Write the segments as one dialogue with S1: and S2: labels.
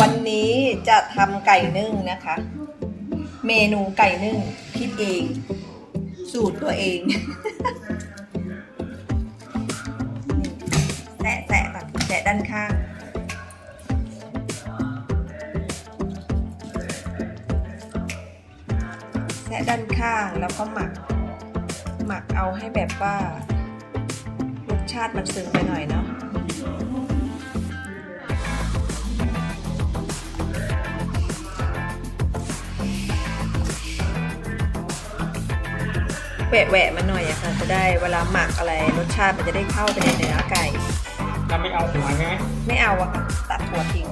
S1: วันนี้จะทำไก่นึ่งนะคะ เมนูไก่นึ่งคิดเอง สูตรตัวเองแตะแตะก่อนแตะด้านข้างแตะด้านข้างแล้วก็หมัก หมักเอาให้แบบว่ารสชาติมันซึมไปหน่อยเนาะ แหวะแหวะมันหน่อยอะค่ะ จะได้เวลาหมักอะไรรสชาติมันจะได้เข้าไปในเนื้อไก่
S2: เราไม่เอาหัวใช่ไหม
S1: ไม่เอาอะค่ะตัดหัวทิ้ง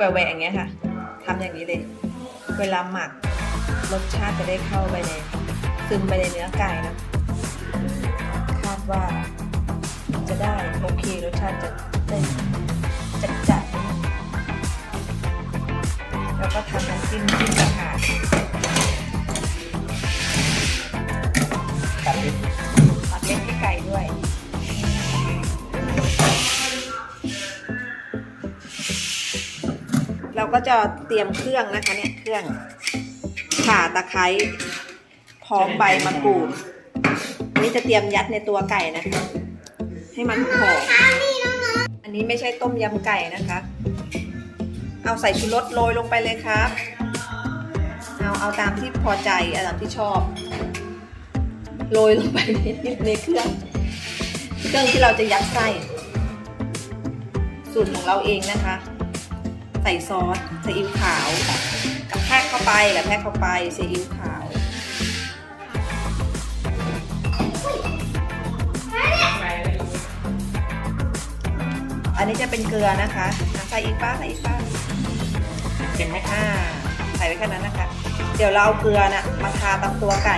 S1: แหวะแหวะอย่างเงี้ยค่ะทำอย่างนี้เลย เวลาหมักรสชาติจะได้เข้าไปในซึมไปในเนื้อไก่นะคาดว่าจะได้โอเครสชาติจะได้จัดจัดๆแล้วก็ทำน้ำจิ้มจิ้มต่างหาก
S2: ตัด
S1: เราก็จะเตรียมเครื่องนะคะเนี่ยเครื่องข่าตะไคร้พร้อมใบมะกรูดนนี้จะเตรียมยัดในตัวไก่นะคะ ให้มันหอมอันนี้ไม่ใช่ต้มยำไก่นะคะ เอาใส่ชูรสโรยลงไปเลยครับ เอาเอาตามที่พอใจเอาตามที่ชอบ โรยลงไปในในเครื่อง เครื่องที่เราจะยัดไส้สูตรของเราเองนะคะ ใส่ซอสซีอิ๊วขาวกระแทกเข้าไปกระแทกเข้าไปซีอิ๊วขาวอันนี้จะเป็นเกลือนะคะอะใส่อีกป้าใส่อีกป้า
S2: เห็นไหม
S1: อ่าใส่ไว้แค่นั้นนะคะ เดี๋ยวเราเอาเกลือน่ะมาทาตามตัวไก่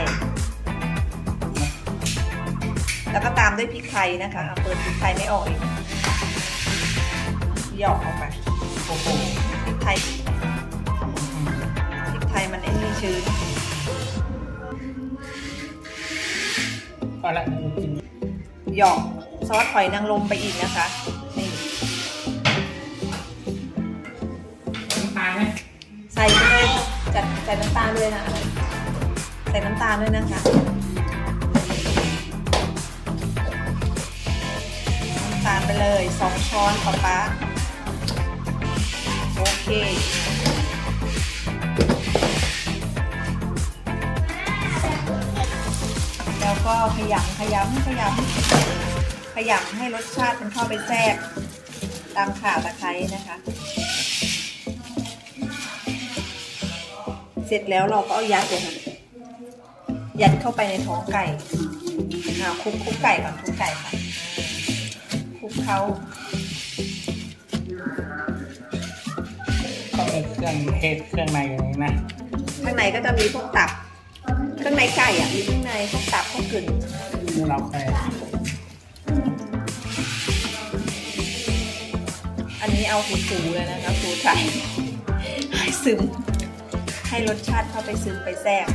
S1: แล้วก็ตามด้วยพริกไทยนะคะเอาเปิดพริกไทยไม่ออกอีกหยอกออกไป
S2: โอ้โห
S1: พริกไทยพริกไทยมันไอ้นี่ชื้น
S2: ก็ละกิน
S1: หยอกซอสหอยนางรมไปอีกนะคะ นี่
S2: น้ำตาลไหม
S1: ใส่ไปเลยจัดใส่น้ำตาลด้วยนะใส่น้ำตาลด้วยนะคะน้ำตาลไปเลยสองช้อนป๊าป๊า โอเค แล้วก็ขยำขยำขยำขยำให้รสชาติมันเข้าไปแทรกตามข่าตะไคร้นะคะ เสร็จแล้วเราก็เอายัดเลยค่ะยัดเข้าไปในท้องไก่คุกคุกไก่ก่อนคุกไก่ค่ะคุกเขา
S2: เครื่องเทศเครื่องในอย่างนี้นะ
S1: ข้างในก็จะมีพวกตับ เครื่องในไก่อะ มีข้างในพวกตับพวกกึ่น
S2: นี่เราเคย
S1: อันนี้เอาฟูๆเลยนะคะฟูไทยให้ซึม ให้รสชาติเข้าไปซึมไปแทรก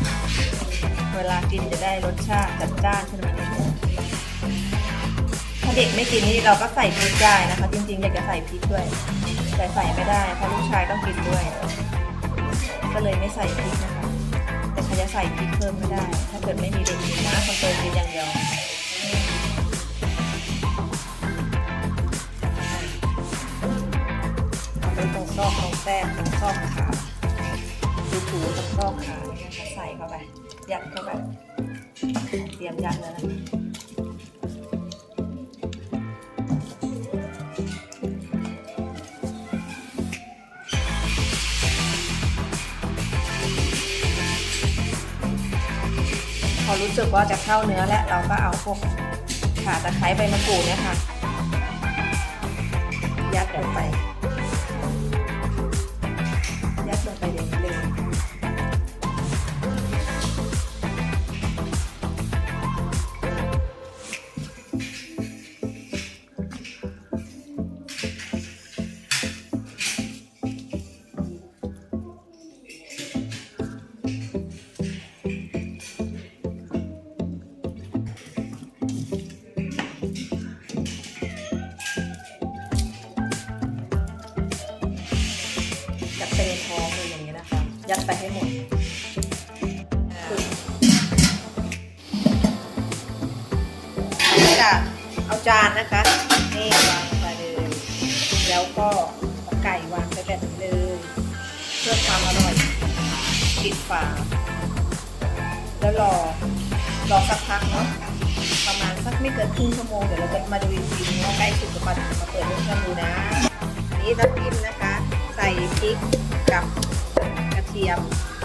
S1: เวลากินจะได้รสชาติจัดจ้านขึ้นมาหน่อยถ้าเด็กไม่กินนี่เราก็ใส่พริกได้นะคะ จริงๆอยากจะใส่พริกด้วย แต่ใส่ไม่ได้เพราะลูกชายต้องกินด้วย ก็เลยไม่ใส่พริกนะคะแต่ใครจะใส่พริกเพิ่มไม่ได้ ถ้าเกิดไม่มีเด็กกินนะคนโตกินอย่างเดียวเอาไปตรงซอกตรงแต้มตรงซอกขาดูถูตรงซอกขาใส่เข้าไปยัดเข้าไปเตรียมยัดแล้วนะ รู้สึกว่าจะเข้าเนื้อแล้วเราก็เอาพวกข่าตะไคร้ใบมะกรูดเนี่ยค่ะ จานนะคะนี่วางไปเลยแล้วก็ไก่วางไปแบบนี้เลยเพื่อความอร่อยปิดฝาแล้วรอรอสักพักเนาะประมาณสักไม่เกินครึ่งชั่วโมงเดี๋ยวเราจะมาดูอีกทีนว่าใกล้สุกหรือเปล่ามาเปิดให้เพื่อนดูนะอันนี้น้ำจิ้มนะคะ ใส่พริกกับกระเทียม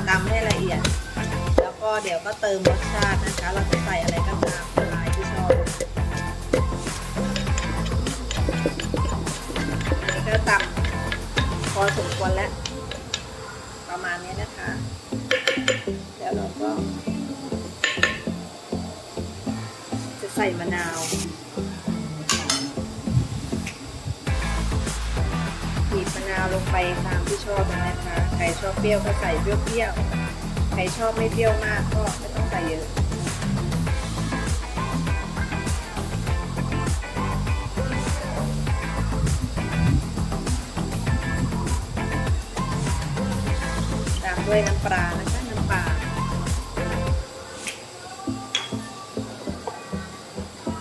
S1: ตำให้ละเอียด แล้วก็เดี๋ยวก็เติมรสชาตินะคะ เราจะใส่อะไรก็ตาม นนี้ก็ตำพอสมควรแล้ว ประมาณนี้นะคะ แล้วเราก็ จะใส่มะนาวบีบมะนาวลงไปตามที่ชอบนะคะ ใครชอบเปรี้ยวก็ใส่เปรี้ยวๆ ใครชอบไม่เปรี้ยวมากก็ไม่ต้องใส่เยอะ ด้วยน้ำปลานะคะน้ำปลา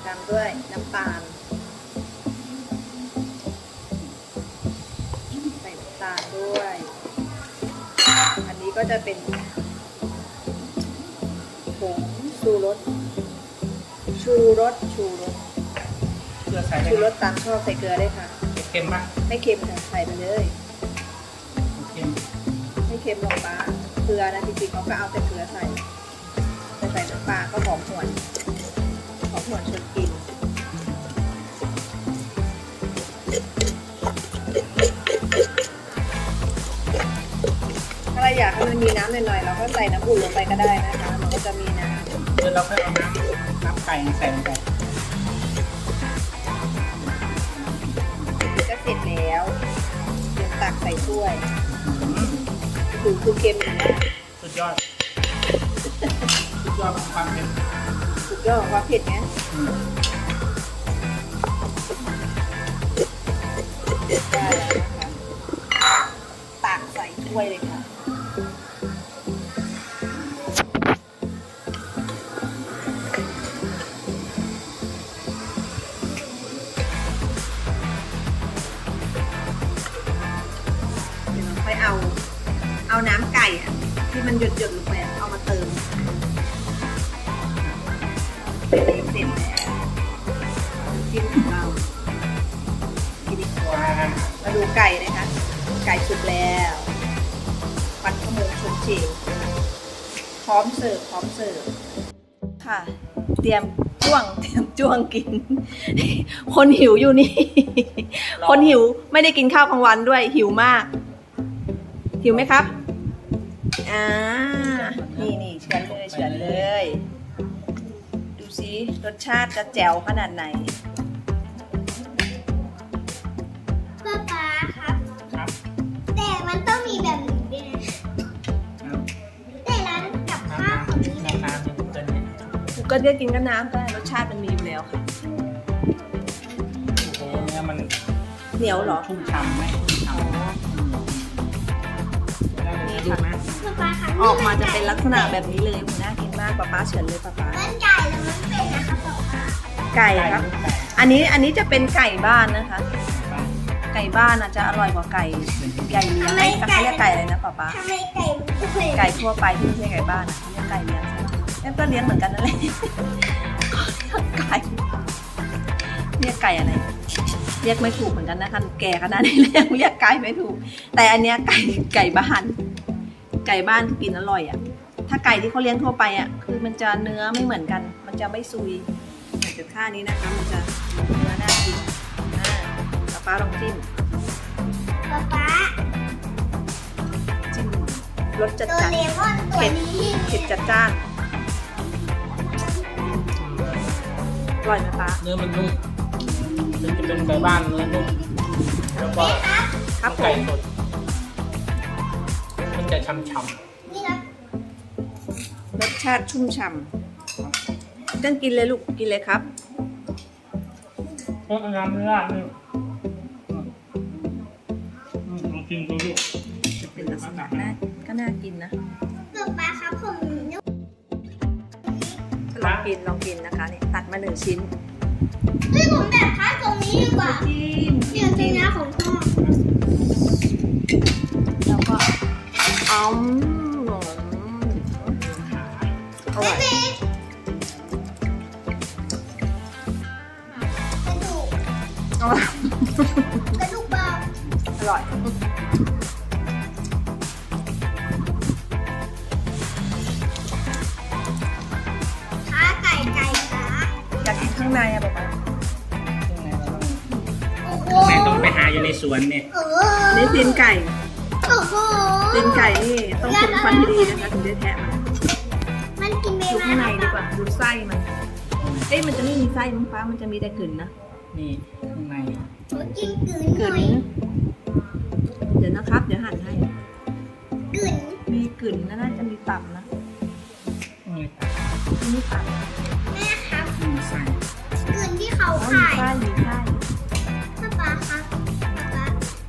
S1: ตามด้วยน้ำตาลใส่น้ำตาลด้วย อันนี้ก็จะเป็นผงชูรสชูรสชูรส
S2: เกลือใส่ได้
S1: ชู
S2: ไห
S1: ร
S2: ม
S1: สตามชอบใส่เกลือได้ค่ะ
S2: เค็มปะ
S1: ไม่เค็มค่ะใส่ไปเลย
S2: เค็ม
S1: ไม่ เค็มหรอกป้าเกลือนะจริงๆเขาก็เอาแต่เกลือใส่แต่ใส่น้ำปลาก็หอมหวนหอมหวนชวนกินถ้าเราอยากให้มันมีน้ำหน่อยๆเราก็ใส่น้ำอุ่นลงไปก็ได้นะคะมันก็จะมีน้
S2: เดี๋ยวเราค่อยเอาน้ำน้ำไก่ใส่ลงไปำ
S1: ก็เสร็จแล้วเดี๋ยวตักใส่ถ้วย
S2: อืม
S1: คือคือเค็มอย่างนี้ย
S2: สุดยอด สุดยอดของความเค็ม
S1: สุดยอดของความเผ็ดไง ที่มันหยดหยดๆลงไปอะเอามาเติมเสร็จแล้วจิ้มของเราทีนี้
S2: ว้า
S1: มาดูไก่นะคะ ไก่สุกแล้วควันขโมงชุนเชงพร้อมเสิร์ฟพร้อมเสิร์ฟค่ะ เตรียมจ้วงเตรียมจ้วงกิน คนหิวอยู่นี่ คนหิวไม่ได้กินข้าวกลางวันด้วยหิวมาก หิวไหมครับ อ่า นี่นี่เฉือนเลยเฉือนเลย ดูสิรสชาติจะแจ๋วขนาดไหน
S3: ป๊าป๊าครับ
S2: ครับ
S3: แต่มันต้องมีแบบนี้ด้วยนะ
S2: เอา
S3: แต่ร้านกับ
S2: น้
S3: ข้าวของนี้ำแบบ
S2: น้ำน้ำเป็นตัวนี้
S1: กูก็เลือกกินกับน้ำได้รสชาติมันมีอยู่แล้วค่ะ
S2: โอ้โหเนื้อมัน
S1: เหนียวเหรอ
S2: ชุ่มฉ่ำไหม ม
S3: ป๊าป๊าครับ
S1: ออกมาจะเป็นลักษณะแบบนี้เลยคุณน่ากินมากป้าป้าเฉินเลยป้าป้า
S3: มันไก่แล้วมันเป็นนะครับป๊าป๊า
S1: ไก่
S2: ไก่
S1: ครับ
S2: ลูกไก่
S1: อันนี้อันนี้จะเป็นไก่บ้านนะคะ ไก่บ้านอาจจะอร่อยกว่าไก่ไก่เลี้ยงไอ้เขาเรียกไก่อะไรนะป้าป้า
S3: ทำไมไก่มันเป็น
S1: ไก่ทั่วไปที่ไม่ใช่ไก่บ้านอะเขาเรียกไก่เลี้ยงใช่ไหมแม่ก็เลี้ยงเหมือนกันนั่นแหละไก่เรียกไก่อะไรเรียกไม่ถูกเหมือนกันนะคะแก่ขนาดนี้แล้วเรียกไก่ไม่ถูก แต่อันเนี้ยไก่ไก่บ้านไก่บ้านที่กินอร่อยอะ ถ้าไก่ที่เขาเลี้ยงทั่วไปอะ คือมันจะเนื้อไม่เหมือนกัน มันจะไม่ซุยอย่างจุดค่านี้นะคะ มันจะเนื้อน่ากินอ่าป้าป้าลองจิ้ม
S3: ป๊าป๊า
S1: จิ้มรสจัด
S3: ตัว
S1: จัด
S3: เลมอนตัวนี้
S1: เผ็ดจัดจ้านอร่อยไหมป้า
S2: เนื้อมันนุ่มถึงจะเป็นไก่บ้านเนื้อนุ่มแล้วก็
S1: ครับผ
S2: ไก่
S1: ม
S2: สดมัน จะช่ำ
S3: นี่นะ
S1: รสชาติชุ่มฉ่ำต้องกินเลยลูกกินเลยครับ
S2: ๆเพราะน้ำเนื้อนี่อืมอืมลองกินดูลูก
S1: เป็นลักษณะน่าก็น่ากินนะ
S3: ป๊าป๊าครับผมนึก
S1: ลองกินลองกินนะคะเนี่ยตัดมาหนึ่งชิ้น
S3: เฮ้ยผมแบบคัดตรงนี้ดีกว่า
S1: จิ้ม
S3: เดี๋ยวตรงนี้ของพ่อ
S1: แล้วก็ อ้อมอร่อย
S3: กระดูก
S1: อร่อย
S3: กระดูกเบา
S1: อร่อย
S3: ขาไก่ไก่ขา
S1: อยากกินข้างในอะป๊าป๊า
S3: โอ้โห
S2: แม่ต้องไปหาอยู่ในสวนเนี่ย
S3: เอ
S1: นี่ตีนไก่
S3: โอ้โห
S1: ตีนไก่นี่ต้องคุมควันให้ดีนะคะถึงได้แทะมัน
S3: มันกินไม่
S1: ดู
S3: ได้
S1: ข้างในดีกว่าดูไส้มัน เอ้ยมันจะไม่มีไส้มั้งฟ้ามันจะมีแต่กลิ่นนะ
S2: นี่ข้างใน
S3: ผมกินกลืน
S1: ก
S3: หน่
S1: ลิ่
S3: อนย
S1: เดี๋ยวนะครับ เดี๋ยวหั่นให้
S3: กลืน
S1: มีกลิ่นนะน่าจะมีตับนะ
S2: นี่
S1: มีตับ
S3: แม่ครับ
S2: มีไส้
S3: กลืนที่เขา
S1: อ๋อมี
S3: ขาย
S1: ไส้มีไส้
S3: ป้าป๊าครับป้าป๊า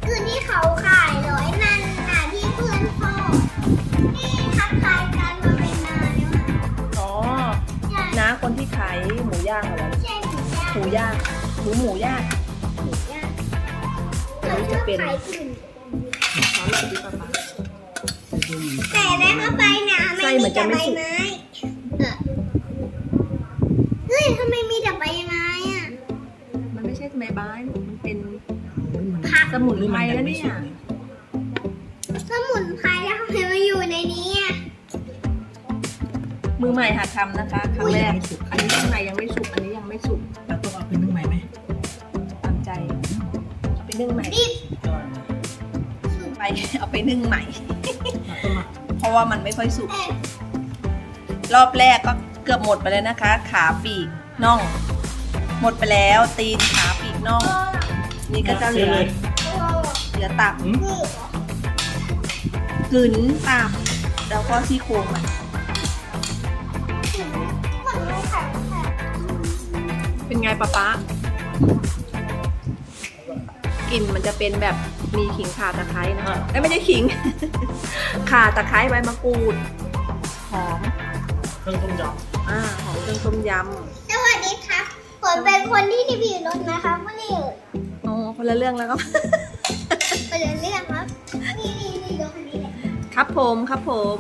S3: กลืนที่เขาขายร้อย
S1: ย่างเหรอ
S3: ใช่หมูย่าง
S1: หมูย่างหมูหมูย่าง
S3: หมูย่างเขาชอบขายกลืน
S1: ขอลองดูป๊าป๊า
S2: ดูเหมือน
S3: แต่ได้เข้าไปนะ
S1: ไส้
S3: ไม่
S1: เหมื
S3: มี
S1: อนจะ
S3: แต่
S1: ไม่
S3: ใบ
S1: สุก
S3: ไม้เออเฮ้ยทำไมมีแต่ใบไม้อะ
S1: มันไม่ใช่ใบไม้มันเป็น
S3: ผัก
S1: สมุนไพรแล้วเนี่ย
S3: สมุนไพรแล้วทำไมมาอยู่ในนี้อะ
S1: มือใหม่หัดทำนะคะครั้งแรก อันนี้ข้างในยังไม่สุก อันนี้ยังไม่สุก
S2: เราต้องเอาไปนึ่งใหม่ไหม
S1: ตามใจเอาไปนึ่งใหม่
S3: รีบ
S2: ก่อน
S1: ไปเอาไปนึ่งใหม่
S2: เราต้องมา
S1: เพราะว่ามันไม่ค่อยสุก
S3: เอ๊ะ
S1: รอบแรกก็เกือบหมดไปแล้วนะคะ ขาปีกน่อง หมดไปแล้วตีนขาปีกน่อง นี่ก็จะเหลือ
S2: เลย
S3: โอ้
S1: เหลือตับ
S2: อืม
S3: นี่
S1: กลืนตับแล้วก็ซี่โครงมัน
S3: มัน ไง
S1: ป๊าป๊ากลิ่นมันจะเป็นแบบมีขิงข่าตะไคร้นะคะเอ้ยไม่ใช่ขิง ข่าตะไคร้ใบมะกรูดหอม
S2: เครื่องต้มย
S1: อ่าหอมเครื่องต้มย
S3: สวัสดีครับ ผมเป็นคนที่รีวิวรถนะคะไม่ได้ำ
S1: อ๋อคนละเรื่องแล้วก็
S3: ไปเดินเรื่องครับ นี่นี่นี่รถคันนี้เลย
S1: ครับผมครับผม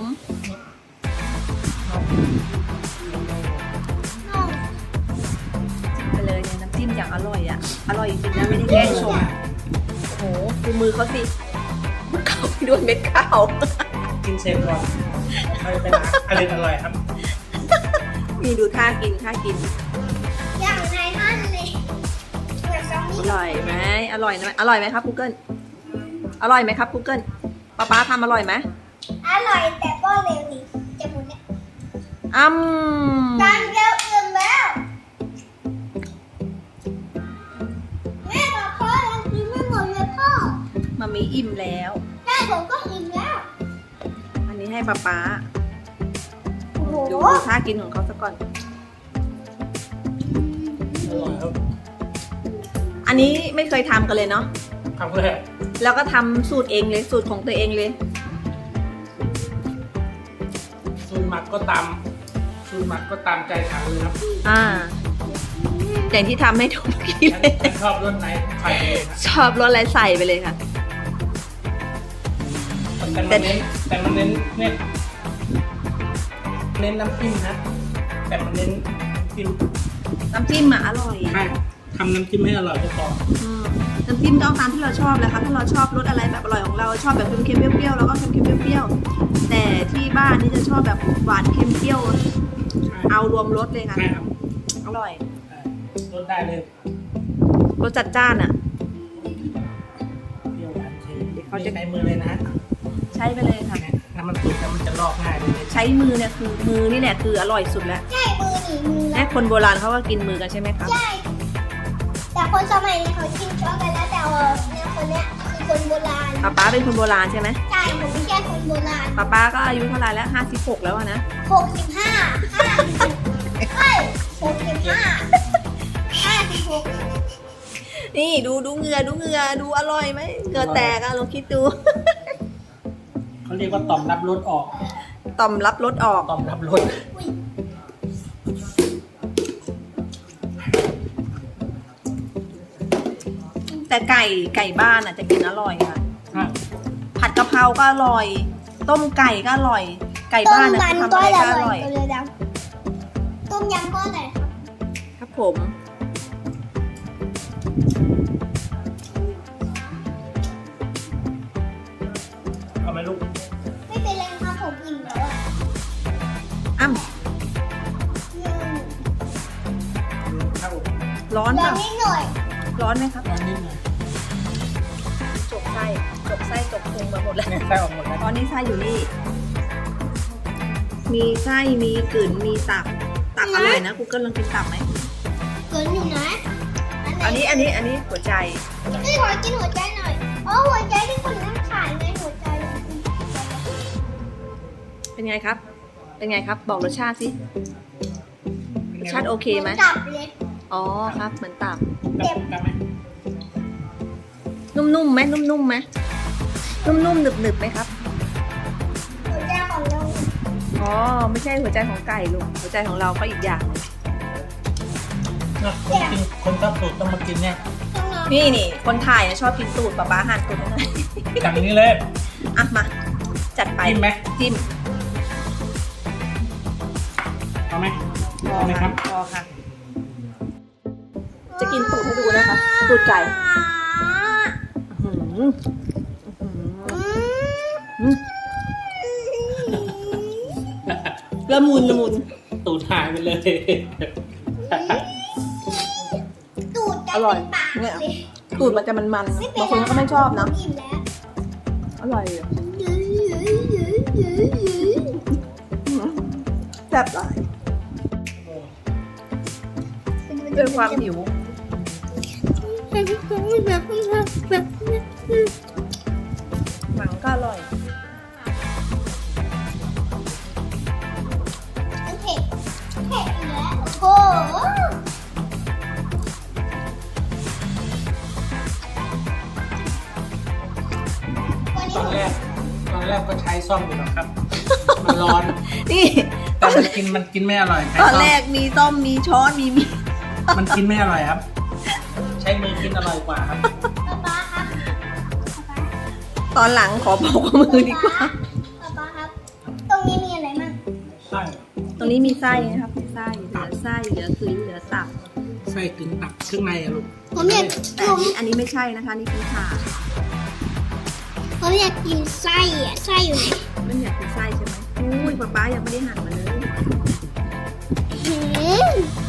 S3: อ
S1: ย่างอร่อยอะ อร่อยจริงๆนะไม่ได้แกล้งชมโอ้โหดูมือเขาสิเขาไปด้วยเม็ดข้าวำ
S2: กินเสร็จก่อนค่อยไปล้างอร่อยอร่อยครับ
S1: นี่ดูท่ากินท่ากิน
S3: อย่างในท่านเลยเหมือนซอม
S1: อ
S3: บี้
S1: ร่อยไหมอร่อยไหมอร่อยไหมครับกูเกิลอร่อยไหมครับกูเกิลป๊าป๊าทำอร่อยไหม
S3: อร่อยแต่ก็เร็วนี่จะหมุนเนี่ย
S1: อ้ำ
S3: จาน มา
S1: มีอิ่มแล้ว
S3: แม่ผมก็อิ่มแล้ว
S1: อันนี้ให้ป๊าป๊า
S3: โอ้โห
S1: ดูดูท่ากินของเขาซะก่อน
S2: อร่อยครับ
S1: อันนี้ไม่เคยทำกันเลยเนาะ
S2: ทำเลย
S1: แล้วก็ทำสูตรเองเลยสูตรของตัวเองเลย
S2: สูตรหมักก็ตามสูตรหมักก็ตามใจฉันเลยครับ
S1: อ่า อย่างที่ทำให้ทุกทีเลย
S2: ฉันชอบรสไหนใส่เลยครับ
S1: ชอบรสอะไรใส่ไปเลยค่ะ
S2: แต่มันเน้นแต่มันเน้นเน้นเน้นน้ำจิ้มนะ แต่มันเน้นจิ้ม
S1: น้ำจิ้มอะอร่อย
S2: ใช่ทำน้ำจิ้มให้อร่อยก็พอ
S1: อืมน้ำจิ้มก็เอาตามที่เราชอบเลยค่ะถ้าเราชอบรสอะไรแบบอร่อยของเราชอบแบบเค็มๆเปรี้ยวๆแล้วก็เค็มๆเปรี้ยวๆแต่ที่บ้านนี่จะชอบแบบหวานเค็มเปรี้ยว
S2: ใช่
S1: เอารวมรสเลยค่ะ
S2: ใช่ครับ
S1: อร่อย
S2: ใช่รสได้เลย
S1: รสจัดจ้านอะ
S2: เปรี้ยวหวานเค็ม
S1: เดี๋ยวเขาจะ
S2: ใช้มือเลยนะ
S1: ใช้ไปเลยค่ะ
S2: ถ้ามันสุกแล้วมันจะลอกง่ายเลย
S1: ใช้มือเนี่ยคือมือนี่แหละคืออร่อยสุดแล้ว
S3: ใช่มือหนีมือ
S1: แม่คนโบราณเขาก็กินมือกันใช่ไหมครับ
S3: ใช่ แต่คนสมัยนี้เขากินช็อกโกแลตแต่ว่าเนี่ยคนเนี้ยคือคนโบราณ
S1: ป๊าป๊าเป็นคนโบราณใช่ไหม
S3: ใช่ผมไม่ใช่คนโบราณ
S1: ป๊าป๊าก็อายุเท่าไหร่แล้วห้าสิบหกแล้วอะนะ
S3: หกสิบห้าห้าสิบเฮ้ยหกสิบห้าห้าสิบหก
S1: นี่ดูดูเหงือดูเหงือดูอร่อยไหมเหงือแตกอะลองคิดดู
S2: เขาเรียกว่าต่อมรับรสออก
S1: ต่อมรับรสออก
S2: ต่อมรับรส
S1: แต่ไก่ไก่บ้านอะจะกินอร่อยค่ะผัดกะเพราก็อร่อย ต้มไก่ก็อร่อย ไก่บ้านนะ
S3: ย
S1: ทำอะไร
S3: อ
S1: ก็อ
S3: ร่อ
S1: ย
S3: ต้มยำก็อร่อย ครับ
S1: ผม
S3: ร้อ
S1: น
S3: ลอ
S1: เป
S3: ง
S1: ล่า
S3: นิดหน่อย
S1: ร้อนไหมครับ
S2: ร้อนนิดหน่อย
S1: จกไส้จกไส้จกพุงไปหมดแล้ว
S2: เนี่ยไส้ออกหมดแล้ว
S1: ตอนนี้ไส้อยู่นี่ มีไส้ มีกลืนมีตับ ตับอร่อยนะกูเกิลลองกินตับไหม
S3: เกินอยู่นะ
S1: อันนี้ อันนี้ อันนี้หัวใจ
S3: ไม่ขอกินหัวใจหน่อยอ๋อหัวใจที่คนนั่งขายไงหัวใจ
S1: เป็นไงครับ เป็นไงครับ บอกรสชาติสิ รสชาติโอเคไหม
S3: นจับเลย
S1: อ๋อครับ เหมือนตับ
S2: ตับตับไหม
S1: นุ่มๆไหมนุ่มๆไหมนุ่มๆหนึบๆไหมครับ
S3: หัวใจของเรา
S1: อ๋อไม่ใช่หัวใจของไก่ลูกหัวใจของเราก็อีกอย่างหนึ่ง
S2: นะคนกินคนชอบสูตรต้องมากินเนี่ย
S3: ต้องนอน
S1: นี่นี่คนถ่ายนะชอบกินตูดป๊าป๊าหั่นตูดให้หน่อย
S2: อย่างนี้เลย
S1: อะมาจัดไป
S2: จิ้มไหม
S1: จิ้ม
S2: เอาไหม
S1: พอ
S2: เอาไหมค
S1: ค่ะ
S2: รับ
S1: พอค่ะ จะกินตูดให้ดูนะคะตูดไก่อื้อหืออื้อหืออื้อละมุนละมุน
S2: ตูดหายไปเลย
S3: ตูดจะ
S1: อร่อย
S3: ปาก
S1: เนี่ย
S3: เลย
S1: ตูดมันจะมันๆ
S3: ไม่
S1: นะ
S3: เป็
S1: บางคนก็ไม่ชอบนะ
S3: อิ่มแล้ว
S1: อร่อยอะ
S3: ยื้อยื้อยื้อยื้อยื้อ
S1: อื้อแซ่บหลายด้วยความหิว หนังก็อร่อย
S3: เผ็ดเผ็ดอยู่แล้วโอ้โหวัน
S2: ต
S3: นี้
S2: อนแรกตอนแรกก็ใช้ซ่อมอยู่นะครับ มันร้อน
S1: นี่
S2: แต่มันกินมันกินไม่อร่อยใช้
S1: ตอน
S2: ซ่อม
S1: แรกมีต้มมีช้อนมีมีด
S2: มันกินไม่อร่อยครับใช้มือ กินอร่อยกว่าครับ
S3: ป๊าป๊าครับ
S1: ตอนหลังขอบอกกับมือดีกว่า
S3: ป๊าป๊าครับ ตรงนี้มีอะไรมั่ง
S2: ใช่
S1: ตรงนี้มีไส้นะครับมีไส้เหลือไส้เหลือคืนเหลือตับ
S2: ไส้กึ่งตับเครื่องในอะลูก
S3: ผมอยาก
S1: แต่
S3: ผ
S1: อัน
S3: ม
S1: นี้อันนี้ไม่ใช่นะคะนี่คือขา
S3: ผมอยากกินไส้อะไส้อยู่ไหน
S1: ไม่อยากกินไส้ใช่ไหมอุ้ยป๊าป๊ายังไม่ได้หั่นมาเลย
S3: หืม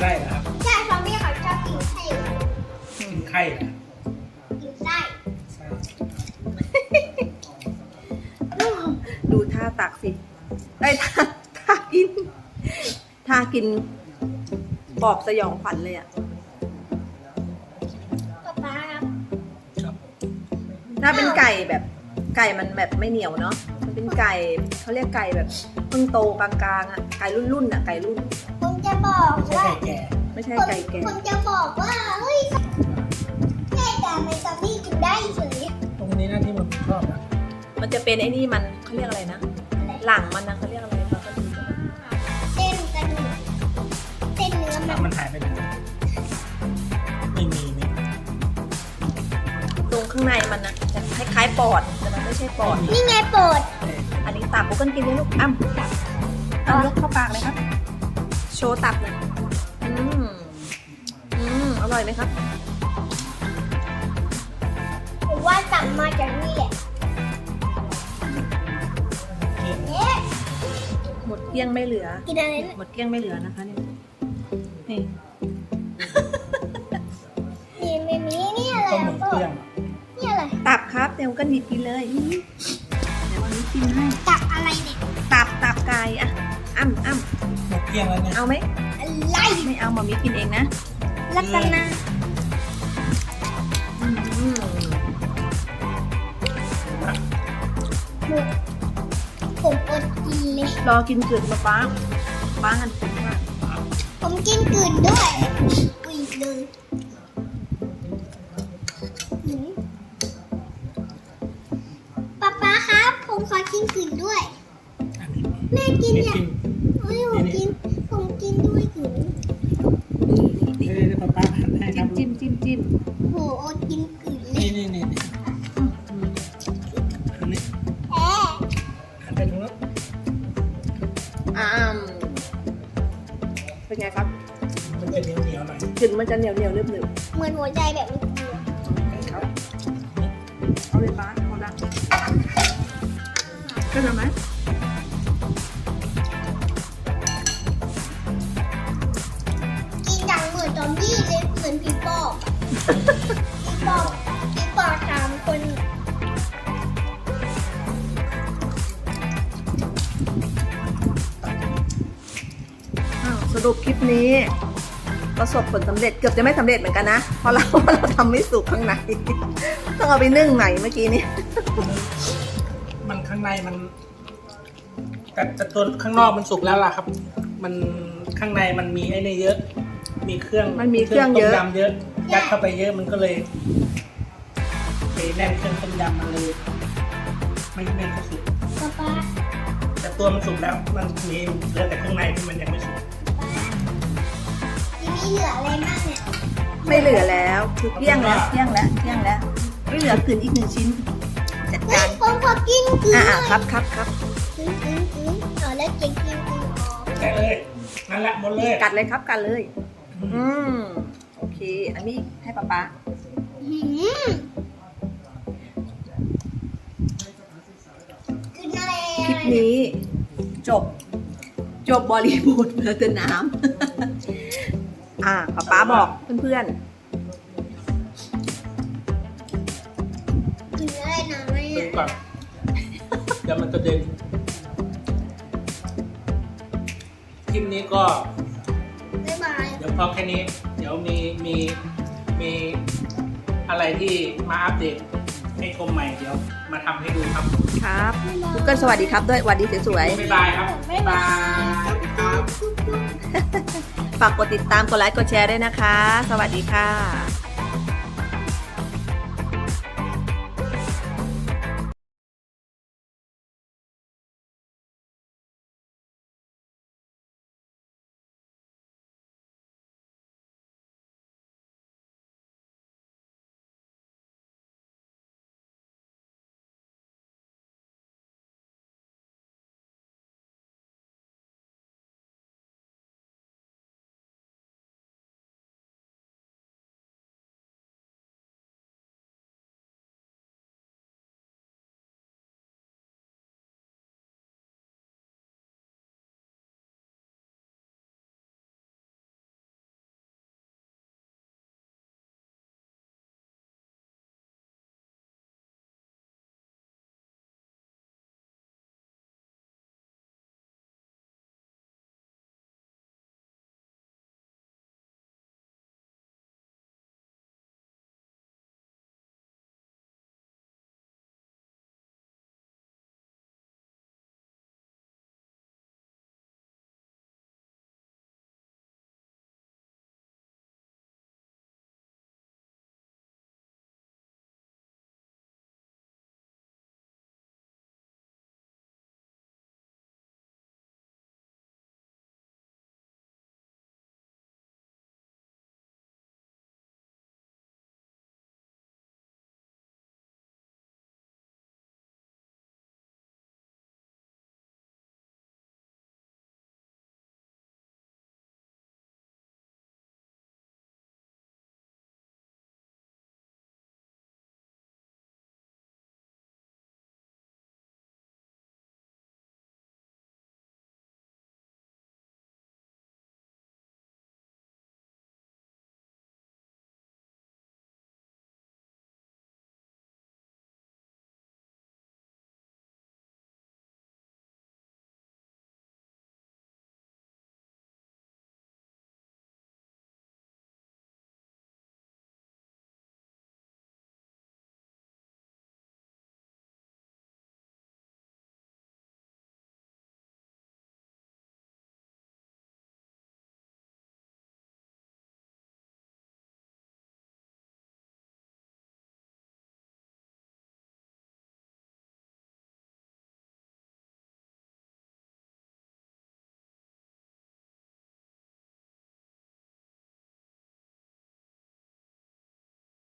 S3: ไส้เห
S2: รอครับ
S3: ใช่ซอมบี้เขาชอบกินไส้อยู่
S2: กินไข่เหรอ
S3: กินไส้
S2: ไส้
S1: ดูท่าตักสิไอ้ยท่าท่ากินท่ากินปอบสยองขวัญเลยอะ
S3: ป๊าป๊าครับ
S2: ครับ
S1: ถ้าเป็นไก่แบบไก่มันแบบไม่เหนียวเนาะ มันเป็นไก่เขาเรียกไก่แบบเพิ่งโตกลางๆอะไก่รุ่นๆอะไก่รุ่น
S3: ผมจะ บอก
S2: ไม่ใช่
S3: ว่า
S2: ไก่แก่
S1: ไม่ใช่
S3: ผม
S1: ไก่แก่
S3: ผมจะบอกว่าเฮ้ยแค่แต่ไม่ซอมบี้กินได้เฉย
S2: ตรงนี้นะที่มันชอบนะ
S1: มันจะเป็นไอ้นี่มันเขาเรียกอะไรนะ หลังมันนะเขาเรียกอะไรปลากระดูกอะ
S3: เส้นกระดูกเส้นเนื้อมัน
S2: มันหายไปไหนไม่มีนี่
S1: ตรงข้างในมันนะจะคล้ายๆปอดแต่มันไม่ใช่ปอด
S3: นี่ไงโปรด
S1: อันนี้ตับบุกกันกินเลยลูกอ้ำตับอ้ำยกเข้าปากเลยครับ โชว์ตับหน่อยอืมอืมอร่อยไหมครับ
S3: ผมว่าสั่งมาจากนี่แหละ
S2: เกี่ยง
S3: เอ๊ะ
S1: หมดเกลี้ยงไม่เหลือ
S3: กินอะไรนะ
S1: หมดเกลี้ยงไม่เหลือนะคะเนี่ยนี่
S3: นี่ไม่มีนี่อะไร
S2: ต้มห
S3: อะ
S2: มู
S3: โปร
S2: เที่ย
S3: ด
S2: ง
S3: นี่อะไร
S1: ตับครับเดี๋ยวกันหยิบกินเลยเดี๋ยววันนี้กินให้
S3: ตับอะไรเนี่ย
S1: ตับตับไก่อะอ้ำอ้ำ
S2: หมด เที่ยงแล้วเนี่ย
S1: เอาไหม
S3: อะไร
S1: ไม่เอามามีกินเองนะ
S3: รัตนา
S1: อืม
S3: หมูผมอดกินเลย
S1: รอกินเกิดมาป้าป้าหันผมว่า
S3: ผมกินกลืนด้วยอุ้ยเลยหืมป๊าป๊าครับผมผมขอกินกึ่นด้วย
S2: อันนี้
S3: แม่กิน
S2: ไม่
S3: เนี่ย
S2: กิน
S3: โอ้ยผมกิน ผมกินด้วยกึ่น
S2: เดี๋ยวเดี๋ยวป๊าป๊าให้ครับ
S1: จิ้มจิ้มจิ้ม
S3: โหโอดกินกึ่นเล
S2: นี่
S3: ย
S2: นี่นี่นี่อันนี้
S3: แอะ
S2: หันไปตรงนั้น
S1: อ่ามเป็นไงครับ
S2: มันจะเหนียวเหนียวๆหน่อย
S1: กลิ่นมันจะเหนียวเหนียวๆนึบนึบ
S3: เหมือนหัวใจแบบลูกเรือ
S1: ครับเอาเลยป้าเอาละขึ้นมาไหม
S3: ปอบผีปอบผีปอบสามคน
S1: อ้าวสรุปคลิปนี้ ประสบผลสำเร็จเกือบจะไม่สำเร็จเหมือนกันนะ เพราะเราเราทำไม่สุกข้างในต้องเอาไปนึ่งใหม่เมื่อกี้นี้
S2: มันข้างในมันแต่แต่ตัวข้างนอกมันสุกแล้วล่ะครับ มันข้างในมันมีไอ้นี่เยอะ มีเครื่อง
S1: มันมีเครื่องเยอะ
S2: ต้มยำเยอะยัดเข้าไปเยอะมันก็เลยไปแน่นเครื่องต้มยำมันเลย ไม่ไม่ค่อยสุก
S3: ป๊าป๊า
S2: แต่ตัวมันสุกแล้ว มันมีเหลือแต่ข้างในที่มันยังไม่สุก
S3: ทีนี้เหลืออะไรบ้างเนี่ย
S1: ไม่เหลือแล้วคือเกลี้ยงแล้วเกลี้ยงแล้วเกลี้ยงแล้วไม่เหลือกลืนอีกหนึ่งชิ้นจัด
S3: เฮ้
S1: กายร
S3: ผมขอกินกึ่น
S1: อ่า
S3: หน่อย
S1: ครับครับครับ
S3: กึ่นกึ่นกึ่นอ๋อแล้วกินกึ่นกึ่นอ๋อ
S2: แกะเลยนั่นแหละหมดเลย
S1: กัดเลยครับกัดเลย อืมโอเค อันนี้ให้ป๊าป๊า
S3: หืมกึ่นอะไร
S1: คลิปนี้ จบ จบบริบูรณ์เหลือแต่น้ำ อ่าป๊าป๊าบอกเพื่อน
S3: กึ่นอะไรนะแม่
S2: ตึงก่อนเดี๋ยวมันจะเด็นคลิปนี้ก็
S3: บ๊ายบาย
S2: เดี๋ยวพอแค่นี้ เดี๋ยวมีมีมีอะไรที่มาอัปเดตให้ชมใหม่เดี๋ยวมาทำให้ดูครับ
S1: ๆครับทุกคนสวัสดีครับด้วยสวัสดีสวย
S2: บ๊ายบายครับบ๊ายบายครับ
S1: ๆฝากกดติดตามกดไลค์กดแชร์ด้วยนะคะ สวัสดีค่ะ